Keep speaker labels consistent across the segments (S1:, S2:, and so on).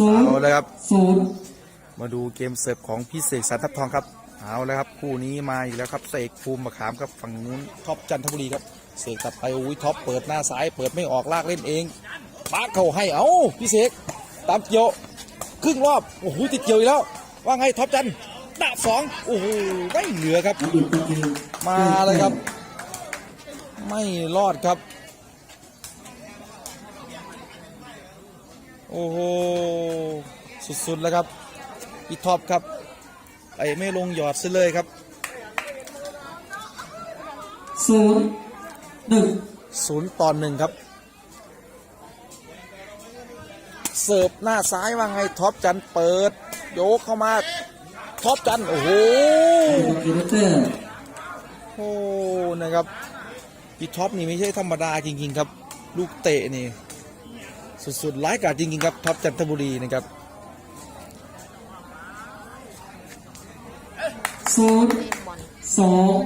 S1: ศูนย์
S2: เอาเลยครับ
S1: ศูนย์
S2: มาดูเกมเสิร์ฟของพี่เสกสรรทับทองครับเอาแล้วครับคู่นี้มาอีกแล้วครับเสกภูมิมะขามครับฝั่งนู้นท็อปจันทบุรีครับเสกตัดไปอุ้ยท็อปเปิดหน้าซ้ายเปิดไม่ออกลากเล่นเองปาเขาให้เอาพี่เสกตามเกี่ยวครึ่งรอบโอ้โหติดเกี่ยวอีกแล้ว ว่าไงท็อปจันดาบสองโอ้โหไม่เหลือครับ
S1: อดีตตะเกียง
S2: มาเลยครับ ไม่รอดครับ โอ้โห สุดๆแล้วครับพี่ท็อปครับไอ้ไม่ลงหยอดซะเลยครับ
S1: ศูนย์หนึ่ง
S2: ศูนย์ต่อหนึ่งครับ เสิร์ฟหน้าซ้ายว่าไงท็อปจันเปิด โยกเข้ามาท็อปจัน โอ้โห
S1: ตะเกียงเตอร์
S2: โอ้นะครับพี่ท็อปนี่ไม่ใช่ธรรมดาจริง ๆ ครับ ลูกเตะนี่ สุดๆร้ายกาจจริงๆครับท็อปจันทบุรีนะครับ
S1: ศูนย์สอง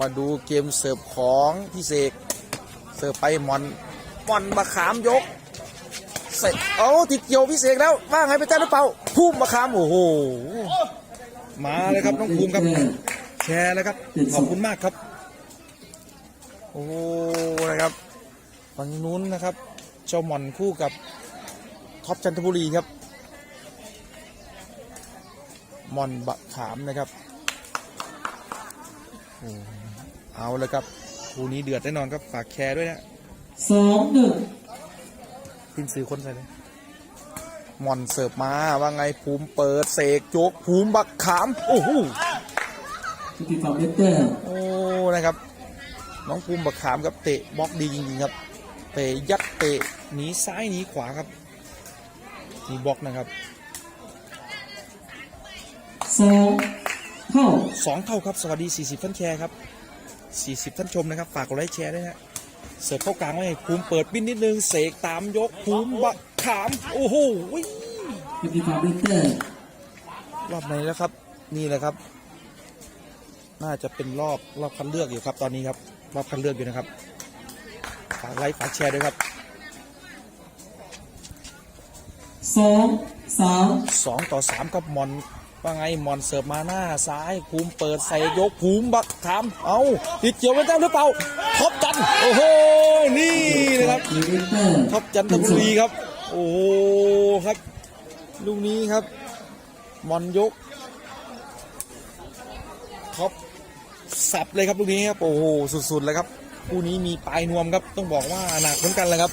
S2: มาดูเกมเสิร์ฟของพี่เสกเสิร์ฟไปมอนมอนมะขามยกเสร็จเอาติดเกี่ยวพี่เสกแล้วว่าไงไปแจ้งหรือเปล่าพุ่มมะขามโอ้โหมาเลยครับน้องภูมิครับ แชร์เลยครับขอบคุณมากครับ โอ้โหนะครับฝั่งนู้นนะครับ เจ้าหมอนคู่กับท็อปจันทบุรีครับหมอนบะขามนะครับโอ้เอาเลยครับคู่นี้เดือดแน่นอนครับฝากแชร์ด้วยนะ
S1: สองหนึ่ง
S2: พิมพ์ซื้อคนใส่เลยหมอนเสิร์ฟมาว่าไงภูมิเปิดเสกโจกภูมิบักขามโอ้โห
S1: สติฟาเบเตอร์
S2: โอ้นะครับ น้องภูมิบักขามครับเตะบล็อกดีจริงๆครับ เตะยัดเตะหนีซ้ายหนีขวาครับมีบล็อกนะครับ
S1: สองเข้า
S2: สองเท่าครับสวัสดี 40 ท่านแชร์ครับ 40 ท่านชมนะครับ ฝากกดไลค์แชร์ด้วยนะฮะเสิร์ฟเข้ากลางไว้ให้ภูมิเปิดปิ้นนิดนึงเสกตามยกภูมิบักขาม โอ้โห
S1: สติฟาเบเตอร์
S2: รอบไหนแล้วครับ นี่แหละครับ น่าจะเป็นรอบรอบคัดเลือกอยู่ครับ ตอนนี้ครับ รอบคัดเลือกอยู่นะครับ ฝากไลค์ฝากแชร์ด้วยครับ
S1: สองสาม
S2: สองต่อสามครับมอนว่าไงมอนเสิร์ฟมาหน้าซ้ายภูมิเปิดใส่ยกภูมิบักขามเอาติดเกี่ยวไว้เจ้าหรือเปล่าท็อปจันทร์โอ้โหนี่นะครับ
S1: สติฟาเบเตอร์
S2: ท็อปจันทบุรีครับ โอ้โหครับลูกนี้ครับมอนยกท็อปสับเลยครับลูกนี้ครับโอ้โหสุดๆเลยครับ คู่นี้มีปลายนวมครับ ต้องบอกว่าหนักเหมือนกันเลยครับ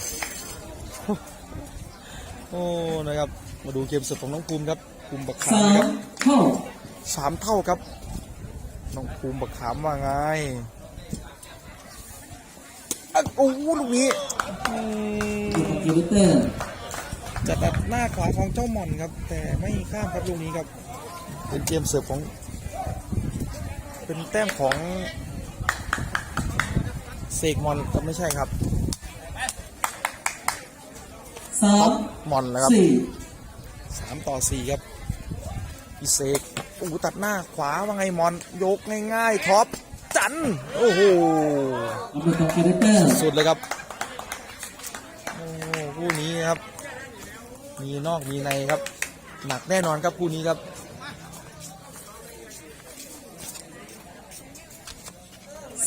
S2: โอ้นะครับ มาดูเกมเสิร์ฟของน้องภูมิครับภูมิบักขาม
S1: สา
S2: นะค
S1: ม
S2: รับ
S1: เข้า
S2: สามเท่าครับ น้องภูมิบักขามว่าไงอะโอ้โหลูกนี้อืม
S1: สติฟาเบเตอร์
S2: จะตัดหน้าขวาของเจ้าหม่อนครับ แต่ไม่ข้ามครับลูกนี้ครับ เป็นเกมเสิร์ฟของ เป็นแต้มของ เสกมอนก็ไม่ใช่ครับ
S1: สาม
S2: มอนนะครับ
S1: สี่
S2: สามต่อสี่ครับพี่เสกโอ้โหตัดหน้าขวาว่าไงมอนยกง่ายๆท็อปจันโอ้โห
S1: อัปเดตคาแรคเตอร์
S2: สุดเลยครับโอ้โหคู่นี้ครับ มีนอกมีในครับ หนักแน่นอนครับคู่นี้ครับ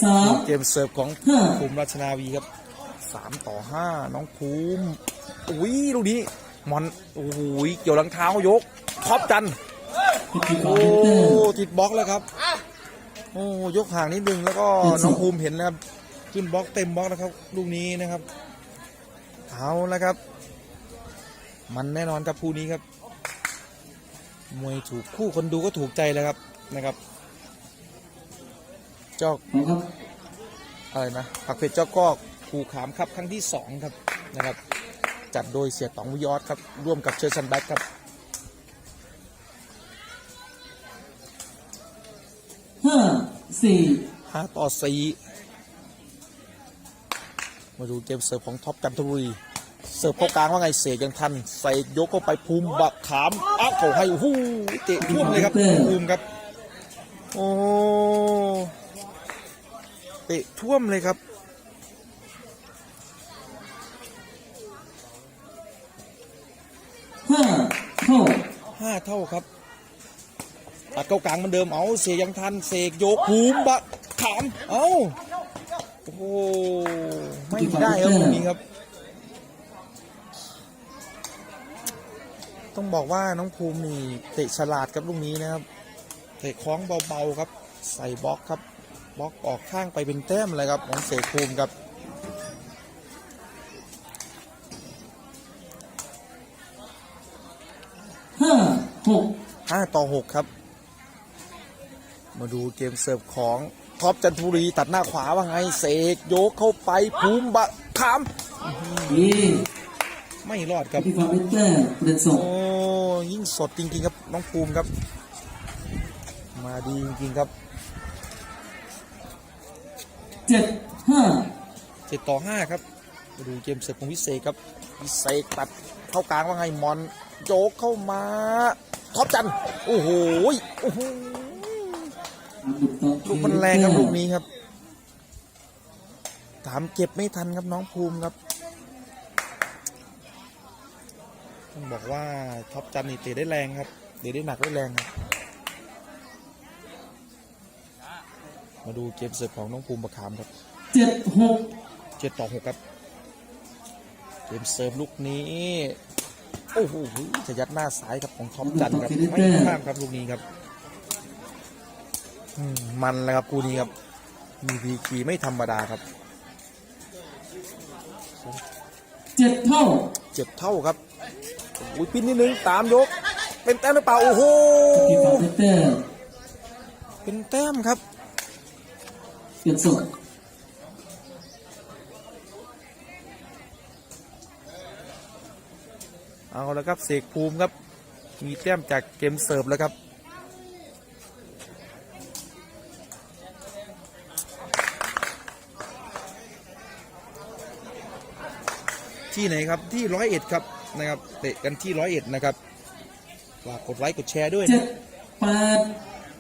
S1: สาม
S2: เกมเสิร์ฟของ
S1: ห้า
S2: ภูมิราชนาวีครับสามต่อห้าน้องภูมิอุ้ยลูกนี้มอนโอ้โหเกี่ยวหลังเท้ายกท็อปจัน
S1: สติฟา
S2: โอ้
S1: เบเตอร์
S2: ติดบล็อกแล้วครับโอ้ยกห่างนิดนึงแล้วก็น้องภูมิเห็นแล้วครับขึ้นบล็อกเต็มบล็อกแล้วครับลูกนี้นะครับเอาแล้วครับ มันแน่นอนครับคู่นี้ครับ มวยถูกคู่คนดูก็ถูกใจแล้วครับนะครับ เจ้า
S1: ขอครับ
S2: อะไรนะผักเผ็ดเจ้ากอกผูขามครับครั้งที่สองครับนะครับ จัดโดยเสียต๋องวิยอดครับ ร่วมกับเชอร์ชันแบ็คครับ
S1: ห้าสี่
S2: ห้าต่อสี่มาดูเกมเสิร์ฟของท็อปจันทบุรีเสิร์ฟเข้ากลางว่าไงเสกยังทันใส่ยกเข้าไปภูมิบักขามอ้าวเขาให้โอ้โหเตะท่วมเลยครับภูมิครับ โอ้เตะท่วมเลยครับ
S1: ห้าเท่า
S2: ห้าเท่าครับ ตัดเข้ากลางเหมือนเดิมเอาเสียยังทันเสกโยกภูมิบะขาม เอาโอ้โหไม่ได้ครับตรงนี้ครับ ต้องบอกว่าน้องภูมินี่เตะฉลาดครับลูกนี้นะครับ เตะคล้องเบาๆครับ ใส่บล็อกครับ บล็อกออกข้างไปเป็นแต้มเลยครับของเสกภูมิครับ
S1: ห้าหก
S2: 5ต่อ6ครับ มาดูเกมเสิร์ฟของท็อปจันทบุรีตัดหน้าขวาว่าไงเสกโยกเข้าไปภูมิบะขาม
S1: ดี
S2: ไม่รอดครับ
S1: ที่ฟาร์มเตอร์เปลี่ยนส่ง
S2: โอ้ยิ่งสดจริงๆครับน้องภูมิครับ มาดีจริงๆครับ
S1: เจ็ดห้า
S2: 7ต่อ5ครับมาดูเกมเสิร์ฟของวิเศษครับวิเศษตัดเข้ากลางว่าไงมอนโยกเข้ามาท็อปจันโอ้โหโอ้โห
S1: บุกต่อ
S2: ลูกมันแรงครับลูกนี้ครับถามเก็บไม่ทันครับน้องภูมิครับต้องบอกว่าท็อปจันนี่เตะได้แรงครับเตะได้หนักได้แรงครับ มาดูเกมเสิร์ฟของน้องภูมิประคามครับ
S1: เจ็ดหก
S2: เจ็ดต่อหกครับ เกมเสิร์ฟลูกนี้ โอ้โหจะยัดหน้าซ้ายครับของท็อปจันครับไม่ข้ามครับลูกนี้ครับอืมมันแล้วครับคู่นี้ครับ มีพีคีไม่ธรรมดาครับ
S1: เจ็ดเท่า
S2: เจ็ดเท่าครับอุ้ยปิ้นนิดนึงตามยก เป็นแต้มหรือเปล่าโอ้โห
S1: ที่ฟาร์มเตอร์
S2: เป็นแต้มครับ
S1: เปลี่ยนส่ง
S2: เอาแล้วครับเสกภูมิครับ มีแต้มจากเกมเสิร์ฟแล้วครับที่ไหนครับที่ร้อยเอ็ดครับนะครับเตะกันที่ร้อยเอ็ดนะครับฝากกดไลค์กดแชร์ด้วย
S1: เจ็ดแปด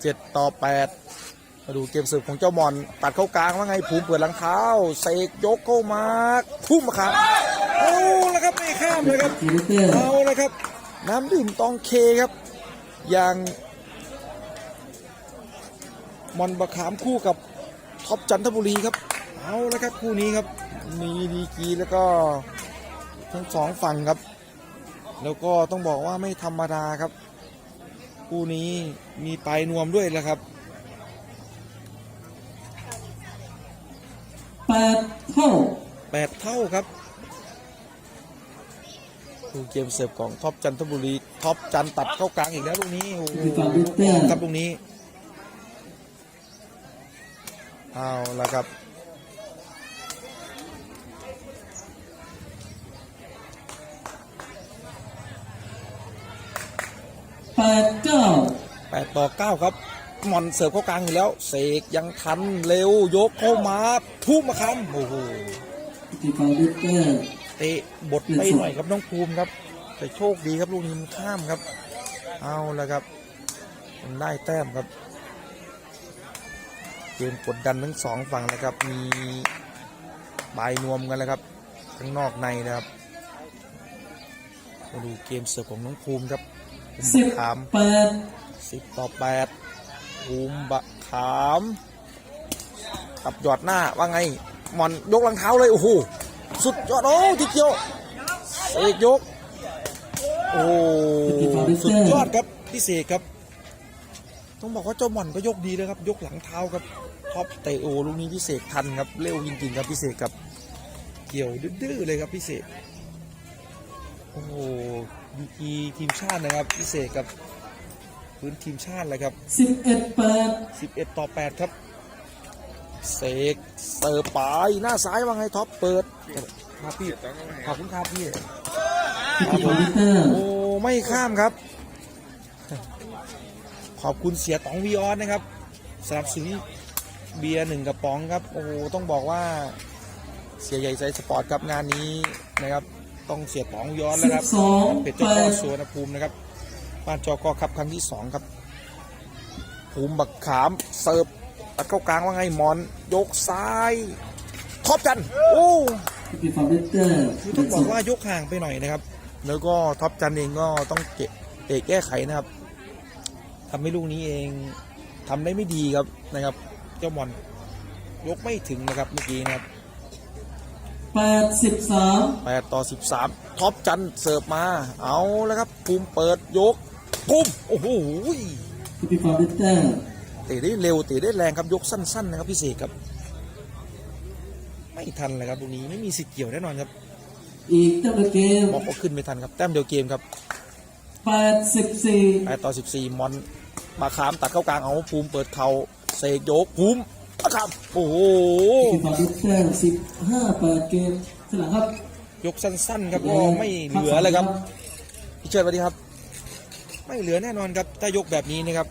S2: เจ็ดต่อแปด มาดูเกมเสิร์ฟของเจ้ามอน ตัดเข้ากลางว่าไงภูมิเปิดหลังเท้าเสกยกเข้ามา ทุ่มมาครับเอาแล้วครับไม่ข้ามเลยครับ
S1: ทีเตอร์
S2: เอาละครับ น้ำดื่มตองเคครับ อย่างมอนบะขามคู่กับท็อปจันทบุรีครับเอาละครับคู่นี้ครับมีดีกรีแล้วก็ทั้งสองฝั่งครับ แล้วก็ต้องบอกว่าไม่ธรรมดาครับ คู่นี้มีปลายนวมด้วยแหละครับ
S1: ปดเท่า
S2: แปดเท่าครับดูเกมเสิร์ฟของท็อปจันทบุรีท็อปจันตัดเข้ากลางอีกแล้วลูกนี้โอ้โห
S1: ที่ฟาร์มเตอร์
S2: ครับลูกนี้เอาละครับ
S1: แปดเก้า
S2: แปดต่อเก้าครับ หมอนเสิร์ฟเข้ากลางอยู่แล้ว เสกยังทันเร็วยกเข้ามาทุ่มมาคำโอ้โห
S1: ที่ฟาร์มเตอร์
S2: เตะบทไปหน่อยครับน้องภูมิครับ แต่โชคดีครับลูกนี้มันข้ามครับ เอาละครับมันได้แต้มครับ เกมกดดันทั้งสองฝั่งนะครับ มีบายนวมกันแล้วครับทั้งนอกในนะครับมาดูเกมเสิร์ฟของน้องภูมิครับภูมิ
S1: สิบ
S2: บักขาม
S1: แปด
S2: สิบต่อแปด ภูมิบะขามตับหยอดหน้าว่าไงมอนยกรองเท้าเลย โอ้โห สุดยอด โอ้ทีเดียวเสกยก โอ้สุดยอดครับพี่เสกครับ ต้องบอกว่าเจ้าหมอนก็ยกดีเลยครับ ยกหลังเท้าครับท็อปเตโอลูกนี้พี่เสกทันครับ เร็วจริงๆครับพี่เสกครับ เกี่ยวดื้อเลยครับพี่เสกโอ้โหดีทีมชาตินะครับพี่เสกครับ พื้นทีมชาติเลยครับ
S1: สิบเอ็ดแปด
S2: 11 ต่อ 8 ครับ เสกเสิร์ฟไปหน้าซ้ายว่าไงท็อปเปิดครับพี่ขอบคุณครับพี่
S1: ที่ฟาร์มเตอร์
S2: โอ้ไม่ข้ามครับ ขอบคุณเสียตองวีออนนะครับสนับสนุนเบียร์หนึ่งกระป๋องครับ โอ้โหต้องบอกว่าเสียใหญ่ใจสปอร์ตครับงานนี้นะครับ ต้องเสียตองวีออนแล้วครับ
S1: สิบสอง
S2: เป็ด
S1: แป
S2: เจ้าพ่อ
S1: ด
S2: สวนภูมินะครับ บ้านจอกอครับครั้งที่สองครับภูมิบักขามเสิร์ฟตัดเข้ากลางว่าไงหมอน ยกซ้ายท็อปจันโอ้
S1: ที่ฟาร์มเตอร์
S2: คือต้องบอกว่ายกห่างไปหน่อยนะครับ แล้วก็ท็อปจันเองก็ต้องเกะเตะแก้ไขนะครับทำให้ลูกนี้เองทำได้ไม่ดีครับนะครับ เจ้าบอลยกไม่ถึงนะครับเมื่อกี้นะครับ
S1: แปดสิบสาม
S2: 8ต่อ13ท็อปจันเสิร์ฟมา เอาแล้วครับภูมิเปิดยก ภูมิโอ้โห
S1: พิธีฟอร์ดิเตอร์
S2: เตะได้เร็วเตะได้แรงครับยกสั้น ๆ นะครับพี่เสกครับ ไม่ทันเลยครับตรงนี้ไม่มีสิทธิ์เกี่ยวแน่นอนครับ
S1: อีกตั้งแต่เกม
S2: บอกว่าขึ้นไม่ทันครับแต้มเดียวเกมครับ
S1: แปดสิบสี่
S2: 8ต่อ14มอนมาขามตัดเข้ากลางเอาภูมิเปิดเข่าเสกยกภูมิมาขามโอ้โห
S1: พิธีฟอร์ดิเตอร์สิบห้าแปดเกมสลังครับ
S2: ยกสั้น ๆ ครับก็ไม่เหลือเลยครับพี่เชิดสวัสดีครับ ไม่เหลือแน่นอนครับถ้ายกแบบนี้นะครับ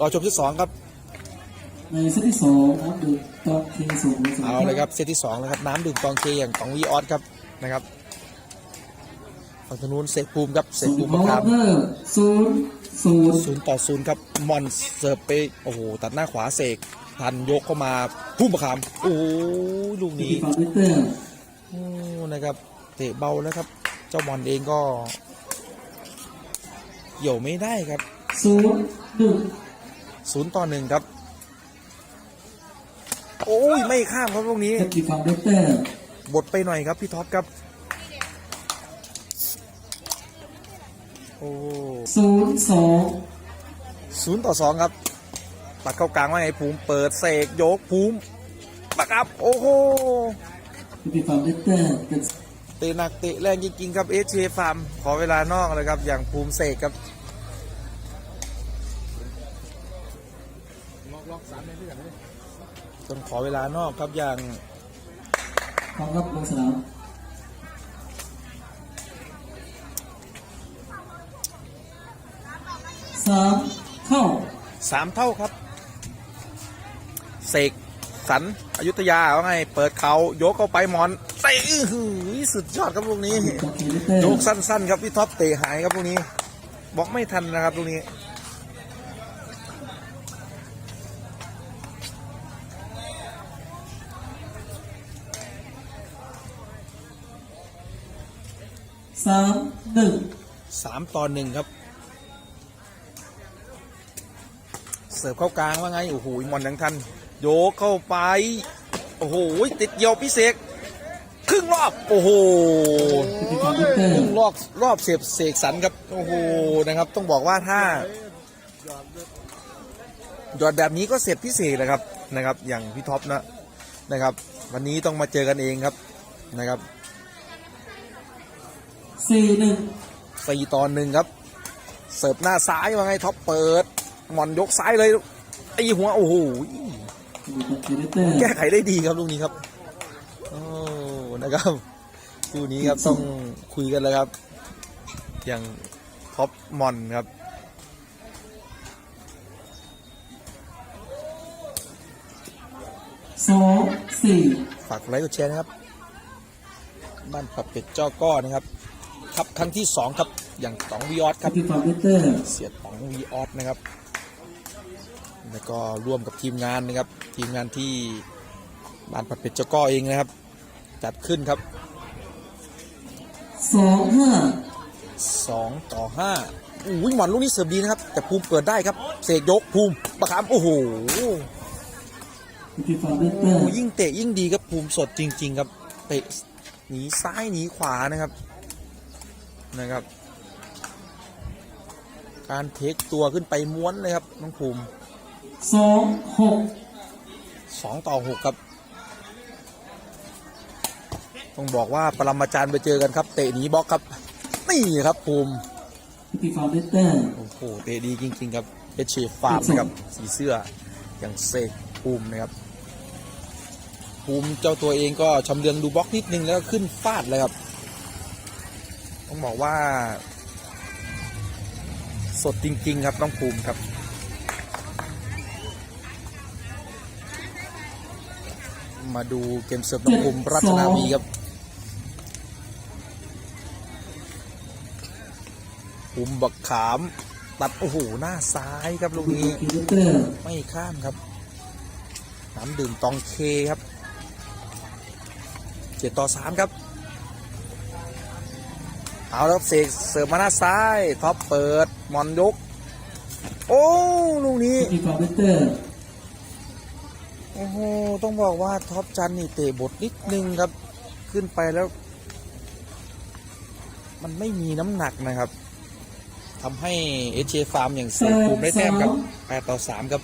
S2: รอชมที่สองครับ
S1: ในเซตที่สองอัพดูตอนเคส่งในสอง
S2: เอาเลยครับเซตที่สองแล้วครับน้ำดื่มตองเคอย่างของวีออสครับนะครับฝั่งทางนู้นเสกภูมิครับเส
S1: ส่
S2: ก
S1: ง
S2: ภูมิ
S1: พ
S2: มา
S1: อ
S2: ครับ
S1: เพิ่มศูนย์ศูนย์
S2: ศูนย์ต่อศูนย์ครับมอนเสิร์ฟไปโอ้โหตัดหน้าขวาเสกทันยกเข้ามาพุ่มประคามโอ้โหลูก
S1: พิ
S2: นี้
S1: ธีฟอร์ดิเตอร์
S2: โอ้นะครับเตะเบาแล้วครับ เจ้าบอลเองก็ เกี่ยวไม่ได้ครับ
S1: ศูนย์หนึ่ง
S2: ศูนย์ต่อหนึ่งครับ โอ้ยไม่ข้ามครับลูกนี้
S1: พิธีฟอร์ดิเตอร์
S2: บดไปหน่อยครับพี่ท็อปครับ โอ้
S1: ศูนย์สอง
S2: ศูนย์ต่อสองครับ ตัดเข้ากลางว่าไงภูมิเปิดเสกโยกภูมิปะครับโอ้โห
S1: พิธีฟอร์ดิเตอร์ เตะ
S2: หนักเตะแรงจริงๆครับเอชฟาร์มขอเวลานอกเลยครับ อย่างภูมิเสกครับต้องขอเวลานอกครับอย่าง
S1: พร้อมรับลงสนามสามเข้า
S2: สามเท่าครับ เสก สรรอยุธยาว่าไง เปิดเขายกเข้าไปหมอนเตะอื้อหือสุดยอดครับลูกนี้
S1: ตองเคดิเตอร์
S2: โยกสั้นๆ ครับพี่ท็อปเตะหายครับลูกนี้บล็อกไม่ทันนะครับลูกนี้
S1: สามหนึ่ง
S2: สามต่อหนึ่งครับเสิร์ฟเข้ากลางว่าไง โอ้โหมอนยังทัน โยกเข้าไป โอ้โห ติดเหี่ยวพิเศษครึ่งรอบ โอ้โห
S1: พิธีฟอร์ดิเตอ
S2: ค
S1: ร์
S2: รึ่งรอบรอบเสียบเสกสรรครับ โอ้โห นะครับ ต้องบอกว่าถ้าหยอดแบบนี้ก็เสียบพิเศษนะครับ นะครับ อย่างพี่ท็อปนะ นะครับ วันนี้ต้องมาเจอกันเองครับ นะครับ
S1: สี่หนึ่ง
S2: สี่ต่อหนึ่งครับ เสิร์ฟหน้าซ้ายว่าไงท็อปเปิดหมอนยกซ้ายเลยไอหัว โอ้โห แก้ไขได้ดีครับลูกนี้ครับโอ้นะครับคู่นี้ครับต้องคุยกันแล้วครับ อย่างท็อปมอนครับ
S1: สองสี่
S2: ฝากกดไลค์กดแชร์นะครับ บ้านปับเป็ดเจ้าก้อนะครับ ครับครั้งที่สองครับอย่างตองวีออสค
S1: พิ
S2: รับ
S1: ธีฟอร์ดิเตอร์
S2: เสียตองวีออสนะครับ แล้วก็ร่วมกับทีมงานนะครับ ทีมงานที่บ้านปัดเป็ดเจ้าก้อเองนะครับ จัดขึ้นครับ
S1: สองห้า
S2: 2ต่อ5อุ้ยหมอนลูกนี้เสิร์ฟดีนะครับ แต่ภูมิเปิดได้ครับเสกยกภูมิประคามโอ้โห
S1: พิธีฟอร์ดิเตอร์
S2: ยิ่งเตะยิ่งดีครับภูมิสดจริง ๆ ครับเตะหนีซ้ายหนีขวานะครับนะครับ การเทคตัวขึ้นไปม้วนเลยครับน้องภูมิ
S1: สองหก
S2: สองต่อหกครับ ต้องบอกว่าปรมาจารย์ไปเจอกันครับ เตะหนีบล็อกครับ นี่ครับภูมิ
S1: พิธีฟอร์ดิเตอร์
S2: โอ้โหเตะดีจริง ๆ ครับเอชเชฟาร์มนะครับสีเสื้ออย่างเสกภูมินะครับ ภูมิเจ้าตัวเองก็ชำเลืองดูบล็อกนิดนึงแล้วก็ขึ้นฟาดเลยครับ ต้องบอกว่า สดจริง ๆ ครับน้องภูมิครับ มาดูเกมเสิร์ฟน้องภูมิรัตนาวีครับภูมิบักขาม ตัดโอ้โหหน้าซ้ายครับลูกนี้ไม่ข้ามครับ น้ำดื่มตองเคครับเจ็ดต่อสามครับ เอาแล้วเสกเสิร์ฟมาหน้าซ้าย ท็อปเปิดมอนยก โอ้ ลูกนี้
S1: ที่คอมพิวเตอร์
S2: โอ้โห ต้องบอกว่าท็อปจันนี่เตะบทนิดนึงครับ ขึ้นไปแล้ว มันไม่มีน้ำหนักนะครับทำให้เอเจฟาร์มอย่างเสียภูมิได้แต้มครับ8ต่อ3ครับ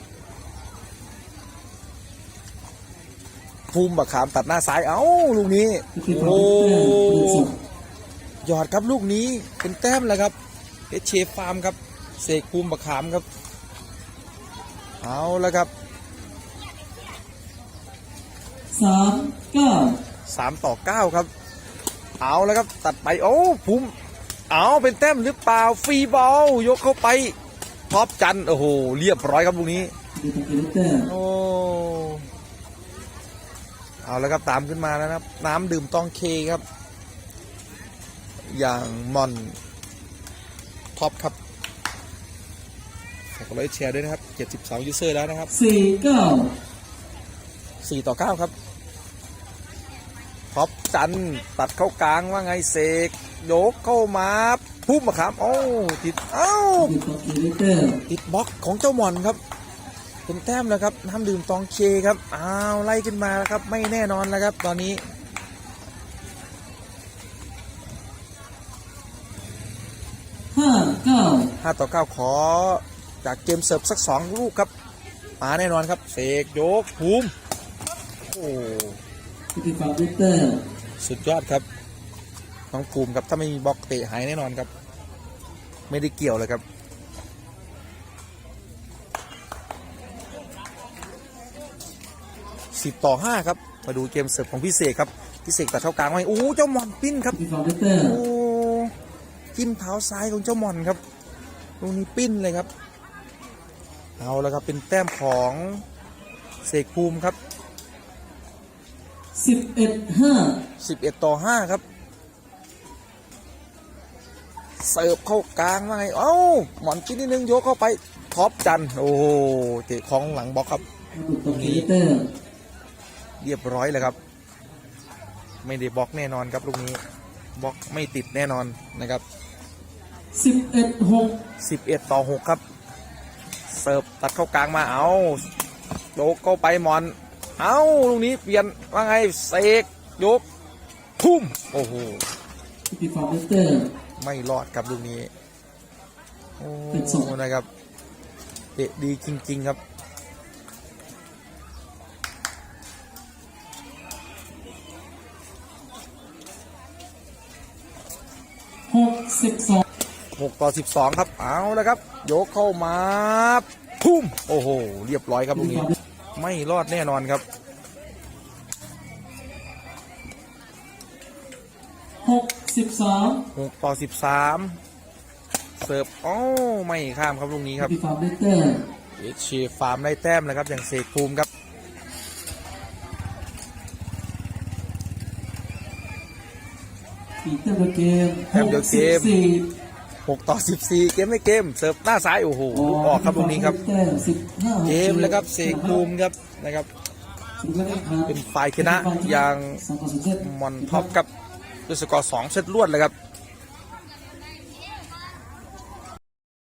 S2: ภูมิบักขามตัดหน้าซ้าย เอ้า ลูกนี้
S1: ที่คอม
S2: โอ้
S1: พิวเตอร์หนึ่งสุด
S2: หยอดครับลูกนี้เป็นแต้มแล้วครับเอเชฟาร์มครับ เสกภูมิบักขามครับ เอาแล้วครับ
S1: สามเก้า
S2: สามต่อเก้าครับ เอาแล้วครับตัดไปโอ้ภูมิเอาเป็นแต้มหรือเปล่าฟรีบอลยกเข้าไปท็อปจันทร์โอ้โหเรียบร้อยครับลูกนี้
S1: ที่คอมพิวเตอร์
S2: โอ้เอาแล้วครับตามขึ้นมาแล้วนะครับ น้ำดื่มต้องเคครับ อย่างมอนท็อปครับฝากกดไลค์แชร์ด้วยนะครับ 72 ยูเซอร์แล้วนะครับ
S1: สี่เก้า
S2: 4ต่อ 9 ครับ ท็อปจันทร์ตัดเข้ากลางว่าไงเสกยกเข้ามาพุ่มมาครับโอ้ติดเอ้า
S1: ที่คอมพิวเตอร์
S2: ติดบล็อกของเจ้าหมอนครับ เป็นแต้มแล้วครับน้ำดื่มตองเคครับอ้าวไล่ขึ้นมาแล้วครับ ไม่แน่นอนแล้วครับ ตอนนี้
S1: ห้าเก้า
S2: 5ต่อ9ขอจากเกมเสิร์ฟสัก2ลูกครับมาแน่นอนครับ เสกยกภูมิโอ้
S1: ที่คอมพิวเตอร์
S2: สุดยอดครับน้องภูมิครับถ้าไม่มีบล็อกเตะหายแน่นอนครับ ไม่ได้เกี่ยวเลยครับสิบต่อห้าครับ มาดูเกมเสิร์ฟของพี่เสกครับพี่เสกตัดเข้ากลางไว้โอ้เจ้าหมอนปิ้นครับ
S1: ที่คอมพิวเตอร์
S2: โอ้จิ้มเท้าซ้ายของเจ้าหมอนครับตรงนี้ปิ้นเลยครับ เอาแล้วครับเป็นแต้มของเสกภูมิครับ
S1: สิบเอ็ดห้า
S2: 11ต่อ5ครับ เสิร์ฟเข้ากลางว่าไง เอ้า หมอนชิ้นนิดนึง ยกเข้าไป ท็อปจันทร์โอ้โหเตะของหลังบล็อกครับ
S1: ระบบคอมพิวเตอร์
S2: เรียบร้อยเลยครับ ไม่ได้บล็อกแน่นอนครับลูกนี้บล็อกไม่ติดแน่นอนนะครับ
S1: สิบเอ็ดหก
S2: 11ต่อ6ครับ เสิร์ฟตัดเข้ากลางมาเอาโยกเข้าไปหมอน เอาลูกนี้เปลี่ยนว่าไงเสกยกทุ่มโอ้โห
S1: ที่คอมพิวเตอร์
S2: ไม่รอดครับลูกนี้โอ้
S1: เป็นสอง
S2: นะครับเตะดีจริง ๆ ครับ
S1: หกสิบสอง
S2: 6ต่อ12ครับเอาแล้วครับ ยกเข้ามาพุ่มโอ้โห เรียบร้อยครับลูกนี้ ไม่รอดแน่นอนครับ
S1: หกสิบสาม
S2: 6ต่อ13เสิร์ฟอ๋อไม่ข้ามครับลูกนี้ครับ
S1: ที่คอมพิวเตอร์
S2: เอชชีฟาร์มได้แต้มแล้วครับอย่างเสกภูมิครับ
S1: ปีเตอร์เกม
S2: แต้มเดียวเกม
S1: สี่
S2: 6 ต่อ 14 เกมไม่เกม เสิร์ฟหน้าซ้าย โอ้โหลูกออกครับลูกนี้ครับ
S1: สิบห้า
S2: เกมแล้วครับเสกภูมิครับนะครับ เป็นฝ่ายชนะอย่างมอนท็อปครับด้วยสกอร์2เซตรวดเลยครับ